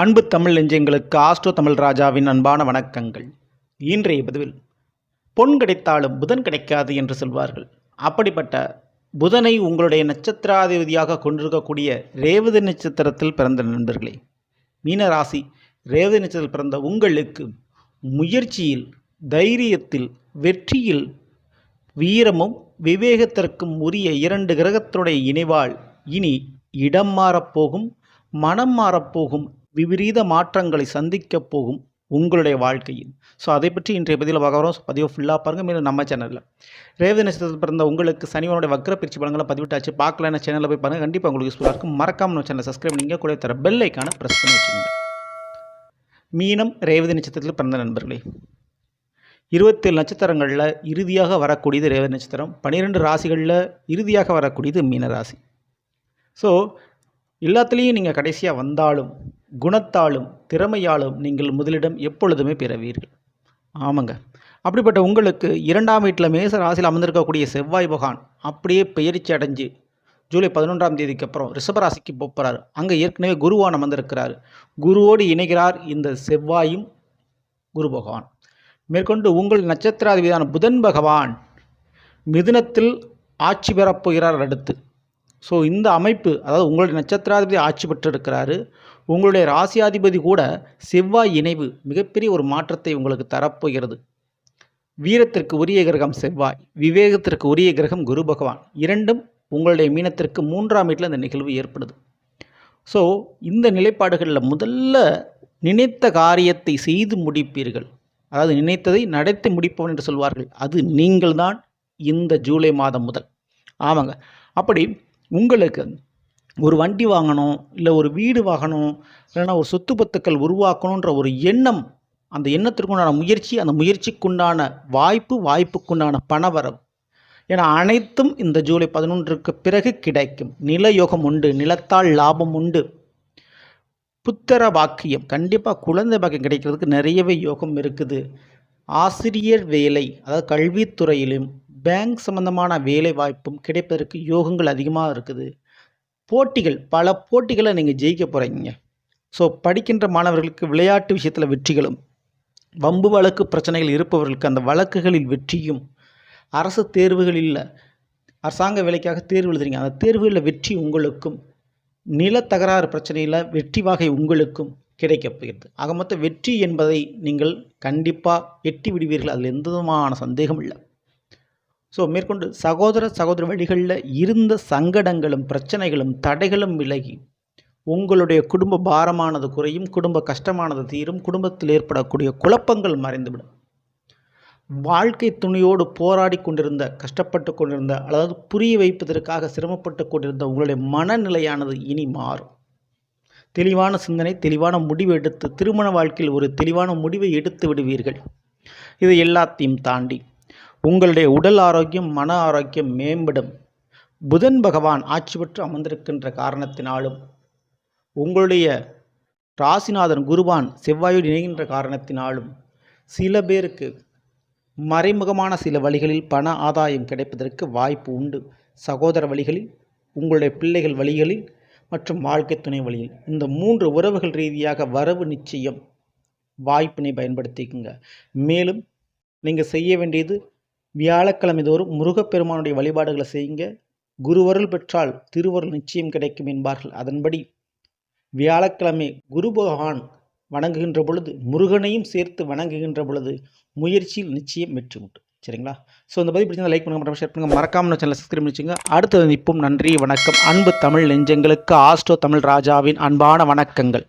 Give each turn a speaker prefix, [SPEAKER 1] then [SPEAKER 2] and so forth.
[SPEAKER 1] அன்பு தமிழ் நெஞ்சங்களுக்கு ஆஸ்ட்ரோ தமிழ் ராஜாவின் அன்பான வணக்கங்கள். இன்றைய பதிவில் பொன் கிடைத்தாலும் புதன் கிடைக்காது என்று சொல்வார்கள். அப்படிப்பட்ட புதனை உங்களுடைய நட்சத்திராதிபதியாக கொண்டிருக்கக்கூடிய ரேவதி நட்சத்திரத்தில் பிறந்த நண்பர்களே மீனராசி ரேவதி நட்சத்திரத்தில் பிறந்த உங்களுக்கு முயற்சியில் தைரியத்தில் வெற்றியில் வீரமும் விவேகத்திற்கும் உரிய இரண்டு கிரகத்தினுடைய இணைவால் இனி இடம் மாறப்போகும் மனம் மாறப்போகும் விபரீத மாற்றங்களை சந்திக்கப் போகும் உங்களுடைய வாழ்க்கையில். ஸோ அதை பற்றி இன்றைய பதிவில் பார்க்குறோம் பதிவு ஃபுல்லாக பாருங்கள் மேலும் நம்ம சேனலில் ரேவதி நட்சத்திரத்தில் பிறந்த உங்களுக்கு சனிவனுடைய வக்ர பிரிச்சு படங்களை பதிவிட்டாச்சு. பார்க்கலன்னு சேனலில் போய் பாருங்கள் கண்டிப்பாக உங்களுக்கு யூஸ்ஃபுல்லாக இருக்கும். மறக்காம நம்ம சேனலை சப்ஸ்கிரைப் பண்ணிங்க கூட தர பெல் ஐக்கான ப்ரெஸ் பண்ணி வச்சுக்கோங்க. மீனம் ரேவதி நட்சத்திரத்தில் பிறந்த நண்பர்களே. இருபத்தேழு நட்சத்திரங்களில் இறுதியாக வரக்கூடியது ரேவதி நட்சத்திரம். பன்னிரெண்டு ராசிகளில் இறுதியாக வரக்கூடியது மீன ராசி. ஸோ எல்லாத்துலேயும் நீங்கள் கடைசியாக வந்தாலும் குணத்தாலும் திறமையாலும் நீங்கள் முதலிடம் எப்பொழுதுமே பெறுவீர்கள். ஆமாங்க. அப்படிப்பட்ட உங்களுக்கு இரண்டாம் வீட்டில் மேச ராசியில் அமர்ந்திருக்கக்கூடிய செவ்வாய் பகவான் அப்படியே பெயர்ச்சி அடைஞ்சு ஜூலை பதினொன்றாம் தேதிக்கு அப்புறம் ரிஷபராசிக்கு போகிறார் அங்கே ஏற்கனவே குருவான் அமர்ந்திருக்கிறார். குருவோடு இணைகிறார் இந்த செவ்வாயும் குரு பகவான். மேற்கொண்டு உங்கள் நட்சத்திராதிபதியான புதன் பகவான் மிதுனத்தில் ஆட்சி பெறப்போகிறார் அடுத்து. ஸோ இந்த அமைப்பு அதாவது உங்களுடைய நட்சத்திராதிபதி ஆட்சி பெற்றிருக்கிறாரு. உங்களுடைய ராசியாதிபதி கூட செவ்வாய் இணைவு மிகப்பெரிய ஒரு மாற்றத்தை உங்களுக்கு தரப்போகிறது. வீரத்திற்கு உரிய கிரகம் செவ்வாய் விவேகத்திற்கு உரிய கிரகம் குரு பகவான். இரண்டும் உங்களுடைய மீனத்திற்கு மூன்றாம் வீட்டில் இந்த நிகழ்வு ஏற்படுது. ஸோ இந்த நிலைப்பாடுகளில் முதல்ல நினைத்த காரியத்தை செய்து முடிப்பீர்கள். அதாவது நினைத்ததை நடத்தி முடிப்பவன் என்று சொல்வார்கள். அது நீங்கள்தான் இந்த ஜூலை மாதம் முதல். ஆமாங்க. அப்படி உங்களுக்கு ஒரு வண்டி வாங்கணும் இல்லை ஒரு வீடு வாங்கணும் இல்லைன்னா ஒரு சொத்து பத்துக்கள் உருவாக்கணுன்ற ஒரு எண்ணம் அந்த எண்ணத்திற்குண்டான முயற்சி அந்த முயற்சிக்குண்டான வாய்ப்பு வாய்ப்புக்குண்டான பணவரவு. என அனைத்தும் இந்த ஜூலை பதினொன்றுக்கு பிறகு கிடைக்கும். நிலயோகம் உண்டு நிலத்தால் லாபம் உண்டு. புத்தர பாக்கியம் கண்டிப்பாக குழந்தை பாக்கியம் கிடைக்கிறதுக்கு நிறையவே யோகம் இருக்குது. ஆசிரியர் வேலை அதாவது கல்வித்துறையிலும் பேங்க் சம்மந்தமான வேலை வாய்ப்பும் கிடைப்பதற்கு யோகங்கள் அதிகமாக இருக்குது. போட்டிகள் பல போட்டிகளை நீங்கள் ஜெயிக்க போகிறீங்க ஸோ படிக்கின்ற மாணவர்களுக்கு விளையாட்டு விஷயத்தில் வெற்றிகளும் வம்பு வழக்கு பிரச்சனைகள் இருப்பவர்களுக்கு அந்த வழக்குகளில் வெற்றியும் அரசு தேர்வுகளில் அரசாங்க வேலைக்காக தேர்வு எழுதுறீங்க. அந்த தேர்வுகளில் வெற்றி உங்களுக்கும் நில தகராறு பிரச்சனையில் வெற்றி வகை உங்களுக்கும் கிடைக்கப் போகிறது. ஆக மொத்தம் வெற்றி என்பதை நீங்கள் கண்டிப்பாக எட்டி விடுவீர்கள். அதில் எந்த விதமான சந்தேகம் இல்லை. ஸோ மேற்கொண்டு சகோதர சகோதர வழிகளில் இருந்த சங்கடங்களும் பிரச்சனைகளும் தடைகளும் விலகி உங்களுடைய குடும்ப பாரமானது குறையும் குடும்ப கஷ்டமானது தீரும் குடும்பத்தில் ஏற்படக்கூடிய குழப்பங்கள் மறைந்துவிடும். வாழ்க்கை துணியோடு போராடி கொண்டிருந்த கஷ்டப்பட்டு கொண்டிருந்த அதாவது புரிய வைப்பதற்காக சிரமப்பட்டு கொண்டிருந்த உங்களுடைய மனநிலையானது இனி மாறும். தெளிவான சிந்தனை தெளிவான முடிவு எடுத்து திருமண வாழ்க்கையில் ஒரு தெளிவான முடிவை எடுத்து விடுவீர்கள். இது எல்லாத்தையும் தாண்டி உங்களுடைய உடல் ஆரோக்கியம் மன ஆரோக்கியம் மேம்படும். புதன் பகவான் ஆட்சி பெற்று அமர்ந்திருக்கின்ற காரணத்தினாலும் உங்களுடைய ராசிநாதன் குருவான் செவ்வாயோடு இணைகின்ற காரணத்தினாலும் சில பேருக்கு மறைமுகமான சில வழிகளில் பண ஆதாயம் கிடைப்பதற்கு வாய்ப்பு உண்டு. சகோதர வழிகளில் உங்களுடைய பிள்ளைகள் வழிகளில் மற்றும் வாழ்க்கை துணை வழியில். இந்த மூன்று உறவுகள் ரீதியாக வரவு நிச்சயம். வாய்ப்பினை பயன்படுத்திக்குங்க. மேலும் நீங்கள் செய்ய வேண்டியது வியாழக்கிழமை தோறும் முருகப்பெருமானுடைய வழிபாடுகளை செய்யுங்க. குருவருள் பெற்றால் திருவருள் நிச்சயம் கிடைக்கும் என்பார்கள். அதன்படி வியாழக்கிழமை குரு பகவான் வணங்குகின்ற பொழுது முருகனையும் சேர்த்து வணங்குகின்ற பொழுது முயற்சியில் நிச்சயம் வெற்றி உண்டு. சரிங்களா? ஸோ இந்த பதிவு பிடிச்சிருந்தா லைக் பண்ணுங்கள் ஷேர் பண்ணுங்கள் மறக்காமல் சேனலை சப்ஸ்கிரைப் பண்ணிச்சுங்க அடுத்தது நிற்போம். நன்றி வணக்கம். அன்பு தமிழ் நெஞ்சங்களுக்கு ஆஸ்ட்ரோ தமிழ் ராஜாவின் அன்பான வணக்கங்கள்.